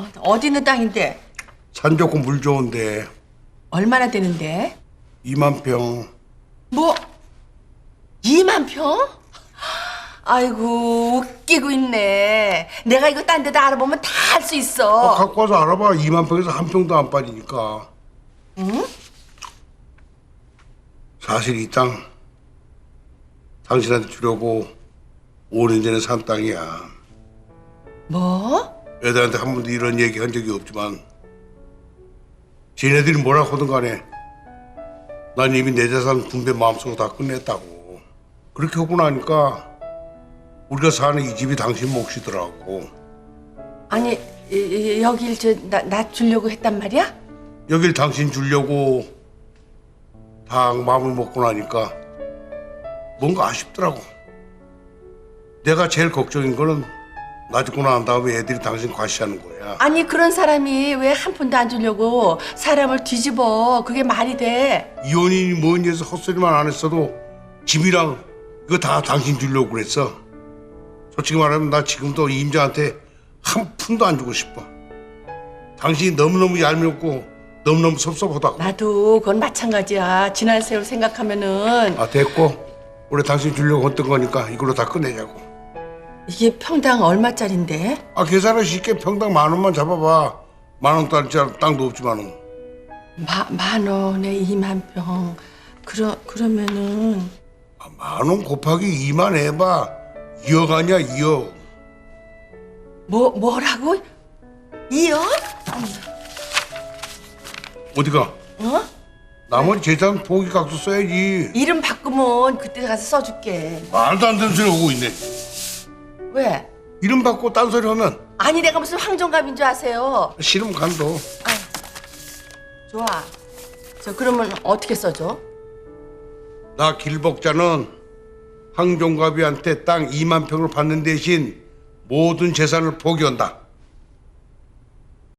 어, 어디 있는 땅인데? 산 좋고 물 좋은데 얼마나 되는데? 2만 평. 뭐? 2만 평? 아이고 웃기고 있네. 내가 이거 딴 데다 알아보면 다할수 아, 있어. 갖고 와서 알아봐. 2만 평에서 한 평도 안 빠지니까. 응? 사실 이 땅 당신한테 주려고 5년 전에 산 땅이야. 뭐? 애들한테 한 번도 이런 얘기 한 적이 없지만 지네들이 뭐라 하든 간에 난 이미 내 재산 분배 마음속으로 다 끝냈다고. 그렇게 하고 나니까 우리가 사는 이 집이 당신 몫이더라고. 아니 이- 여길 저나 나 주려고 했단 말이야? 여길 당신 주려고 다 마음을 먹고 나니까 뭔가 아쉽더라고. 내가 제일 걱정인 거는 나 죽고 난 다음에 애들이 당신 과시하는 거야. 아니 그런 사람이 왜 한 푼도 안 주려고 사람을 뒤집어? 그게 말이 돼? 이혼이니 뭐니 해서 헛소리만 안 했어도 집이랑 이거 다 당신 주려고 그랬어. 솔직히 말하면 나 지금도 이 임자한테 한 푼도 안 주고 싶어. 당신이 너무너무 얄미웠고 너무너무 섭섭하다고. 나도 그건 마찬가지야. 지난 세월 생각하면은 아 됐고 우리 당신 주려고 했던 거니까 이걸로 다 끝내자고. 이게 평당 얼마짜린데? 아 계산을 쉽게 평당 만 원만 잡아봐. 만 원짜리 땅도 없지만은. 마, 만 원에 2만 평. 그러 그러면은 아, 만원 곱하기 2만 해봐. 2억 아니야 2억. 뭐 뭐라고? 2억? 어디가? 어? 나머지 재산 포기 각서 써야지. 이름 바꾸면 그때 가서 써줄게. 말도 안 되는 소리 하고 있네. 왜? 이름 바꾸고 딴소리 하면 아니 내가 무슨 황정갑인 줄 아세요? 싫으면 간도. 좋아. 저 그러면 어떻게 써줘? 나 길복자는 황종갑이한테 땅 2만 평을 받는 대신 모든 재산을 포기한다.